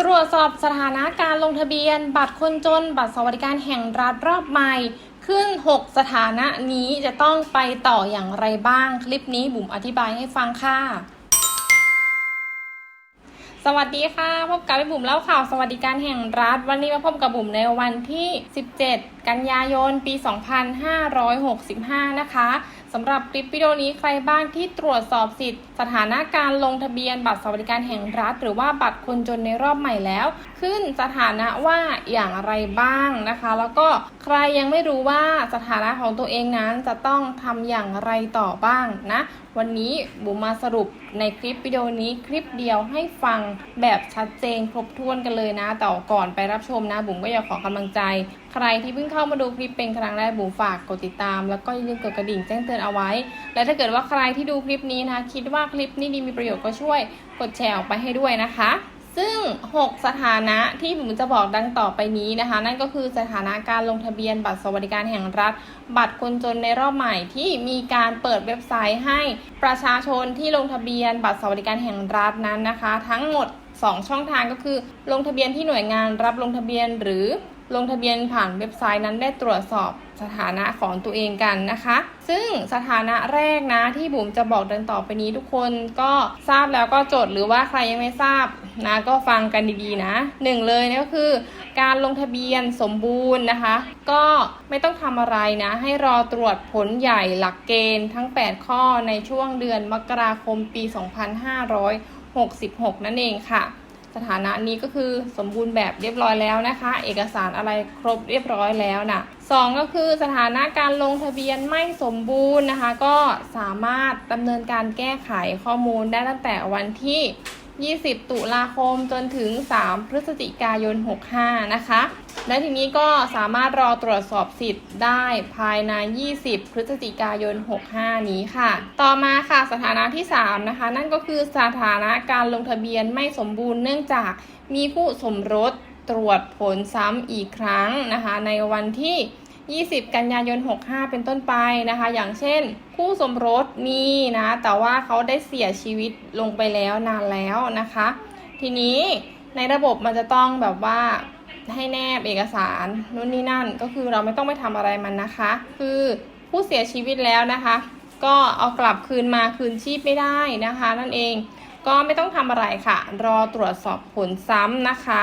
ตรวจสอบสถานะการลงทะเบียน บัตรคนจน บัตรสวัสดิการแห่งรัฐรอบใหม่ ขึ้น 6 สถานะนี้จะต้องไปต่ออย่างไรบ้าง คลิปนี้บุ๋มอธิบายให้ฟังค่ะ สวัสดีค่ะ พบกับพี่บุ๋มเล่าข่าวสวัสดิการแห่งรัฐ วันนี้มาพบกับบุ๋มในวันที่ 17 กันยายน ปี 2565 นะคะสำหรับคลิปวิดีโอนี้ใครบ้างที่ตรวจสอบสิทธิ์สถานะการลงทะเบียนบัตรสวัสดิการแห่งรัฐ หรือว่าบัตรคนจนในรอบใหม่แล้ว ขึ้นสถานะว่าอย่างไรบ้างนะคะ แล้วก็ใครยังไม่รู้ว่าสถานะของตัวเองนั้นจะต้องทำอย่างไรต่อบ้างนะ วันนี้บุ๋มมาสรุปในคลิปวิดีโอนี้คลิปเดียวให้ฟังแบบชัดเจนครบถ้วนกันเลยนะแต่ก่อนไปรับชมนะ บุ๋มก็อยากขอกำลังใจ ใครที่เพิ่งเข้ามาดูคลิปเป็นครั้งแรกบุ๋มฝากกดติดตาม แล้วก็อย่าลืมกดกระดิ่งแจ้งเตือนเอาไว้ และถ้าเกิดว่าใครที่ดูคลิปนี้นะคิดว่าคลิปนี้ดีมีประโยชน์ก็ช่วยกดแชร์ออกไปให้ด้วยนะคะ ซึ่ง 6 สถานะที่ผมจะบอกดังต่อไปนี้นะคะ นั่นก็คือสถานะการลงทะเบียนบัตรสวัสดิการแห่งรัฐ บัตรคนจนในรอบใหม่ที่มีการเปิดเว็บไซต์ให้ประชาชนที่ลงทะเบียนบัตรสวัสดิการแห่งรัฐนั้นนะคะ ทั้งหมด 2 ช่องทางก็คือ ลงทะเบียนที่หน่วยงานรับลงทะเบียนหรือ ลงทะเบียนผ่านเว็บไซต์นั้นได้ตรวจสอบสถานะของตัวเองกันนะคะ ซึ่งสถานะแรกนะที่บุ๋มจะบอกดังต่อไปนี้ทุกคนก็ทราบแล้วก็จดหรือว่าใครยังไม่ทราบนะก็ฟังกันดีๆนะหนึ่งเลยนะก็คือ การลงทะเบียนสมบูรณ์นะคะ ก็ไม่ต้องทำอะไรนะ ให้รอตรวจผลใหญ่หลักเกณฑ์ทั้ง 8 ข้อในช่วงเดือนมกราคมปี 2566 นั่นเองค่ะ สถานะนี้ก็คือสมบูรณ์แบบเรียบร้อยแล้วนะคะ เอกสารอะไรครบเรียบร้อยแล้วนะสองก็คือสถานะการลงทะเบียนไม่สมบูรณ์นะคะ ก็สามารถดำเนินการแก้ไขข้อมูลได้ตั้งแต่วันที่ 20 ตุลาคมจนถึง 3 พฤศจิกายน 65 นะคะ และทีนี้ก็สามารถรอตรวจสอบสิทธิ์ได้ภายใน 20 พฤศจิกายน 65 นี้ค่ะ ต่อมาค่ะสถานะที่ 3 นะคะ นั่นก็คือสถานะการลงทะเบียนไม่สมบูรณ์เนื่องจากมีคู่สมรสตรวจผลซ้ำอีกครั้งนะคะ ในวันที่ 20 กันยายน 65 เป็นต้นไปนะคะ อย่างเช่น คู่สมรสมีนะ แต่ว่าเขาได้เสียชีวิตลงไปแล้วนานแล้วนะคะ ทีนี้ในระบบมันจะต้องแบบว่า ให้แนบเอกสารนู่นนี่นั่นก็คือเราไม่ต้องไปทำอะไรมันนะคะ คือผู้เสียชีวิตแล้วนะคะ ก็เอากลับคืนมาคืนชีพไม่ได้นะคะ นั่นเองก็ไม่ต้องทำอะไรค่ะ รอตรวจสอบผลซ้ำนะคะ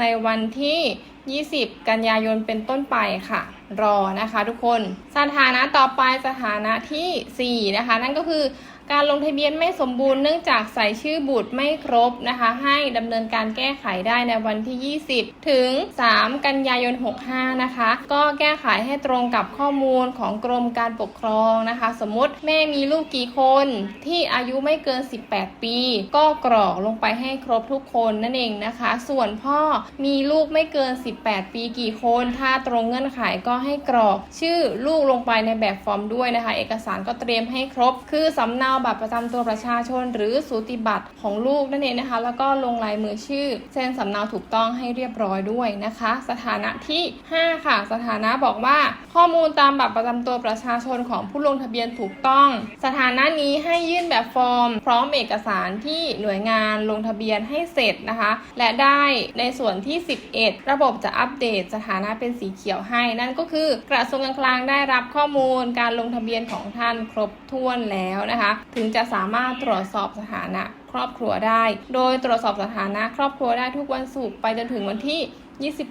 ในวันที่ 20 กันยายนเป็นต้นไปค่ะ รอนะคะทุกคน สถานะต่อไปสถานะทีสี่4 นะคะ นั่นก็คือ การลงทะเบียนไม่สมบูรณ์เนื่องจากใส่ชื่อบุตรไม่ครบนะคะ ให้ดำเนินการแก้ไขได้ในวันที่ 20 ถึง 3 กันยายน 65 นะคะ ก็แก้ไขให้ตรงกับข้อมูลของกรมการปกครองนะคะ สมมติแม่มีลูกกี่คนที่อายุไม่เกิน 18 ปี ก็กรอกลงไปให้ครบทุกคนนั่นเองนะคะ ส่วนพ่อมีลูกไม่เกิน 18 ปีกี่คน ถ้าตรงเงื่อนไขก็ให้กรอก ชื่อลูกลงไปในแบบฟอร์มด้วยนะคะ เอกสารก็เตรียมให้ครบ คือสำเนาบัตรประจำตัวประชาชน หรือสูติบัตรของลูกนั่นเองนะคะ แล้วก็ลงลายมือชื่อเซ็นสำเนาถูกต้องให้เรียบร้อยด้วยนะคะ สถานะที่ 5 ค่ะ สถานะบอกว่า ข้อมูลตามบัตรประจำตัวประชาชนของผู้ลงทะเบียนถูกต้อง สถานะนี้ให้ยื่นแบบฟอร์ม พร้อมเอกสารที่หน่วยงานลงทะเบียนให้เสร็จนะคะ และได้ในส่วนที่ 11 ระบบจะอัปเดตสถานะเป็นสีเขียวให้ นั่นก็คือกระทรวงการคลังได้รับข้อมูลการลงทะเบียนของท่านครบถ้วนแล้วนะคะถึงจะสามารถตรวจสอบสถานะครอบครัวได้ โดยตรวจสอบสถานะครอบครัวได้ทุกวันศุกร์ไปจนถึงวันที่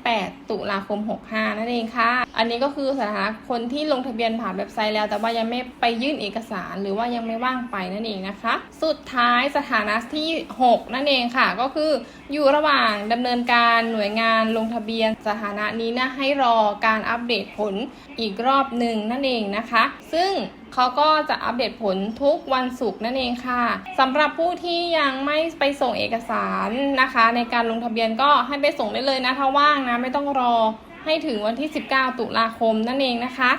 28 ตุลาคม 65 นั่นเองค่ะ อันนี้ก็คือสถานะคนที่ลงทะเบียนผ่านเว็บไซต์แล้ว แต่ว่ายังไม่ไปยื่นเอกสาร หรือว่ายังไม่ว่างไปนั่นเองนะคะ สุดท้ายสถานะที่ 6 นั่นเองค่ะ ก็คืออยู่ระหว่างดำเนินการหน่วยงานลงทะเบียน สถานะนี้นะให้รอการอัปเดตผลอีกรอบหนึ่งนั่นเองนะคะ ซึ่ง เขาก็จะอัปเดตผลทุกวันศุกร์นั่นเองค่ะสำหรับผู้ที่ยังไม่ไปส่งเอกสารนะคะ ในการลงทะเบียนก็ให้ไปส่งได้เลยนะถ้าว่างนะไม่ต้องรอให้ถึงวันที่ 19 ตุลาคมนั่นเองนะคะ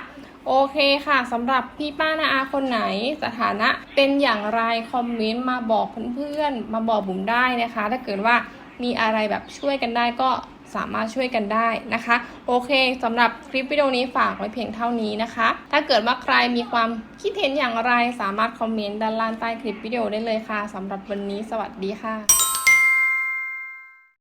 โอเคค่ะสำหรับพี่ป้านาอาคนไหนสถานะเป็นอย่างไรคอมเมนต์มาบอกเพื่อนๆ มาบอกบุ๋มได้นะคะ ถ้าเกิดว่ามีอะไรแบบช่วยกันได้ก็ สามารถช่วยกันได้นะคะ โอเคสำหรับคลิปวิดีโอนี้ฝากไว้เพียงเท่านี้นะคะ ถ้าเกิดว่าใครมีความคิดเห็นอย่างไรสามารถคอมเมนต์ด้านล่างใต้คลิปวิดีโอได้เลยค่ะสำหรับวันนี้สวัสดีค่ะ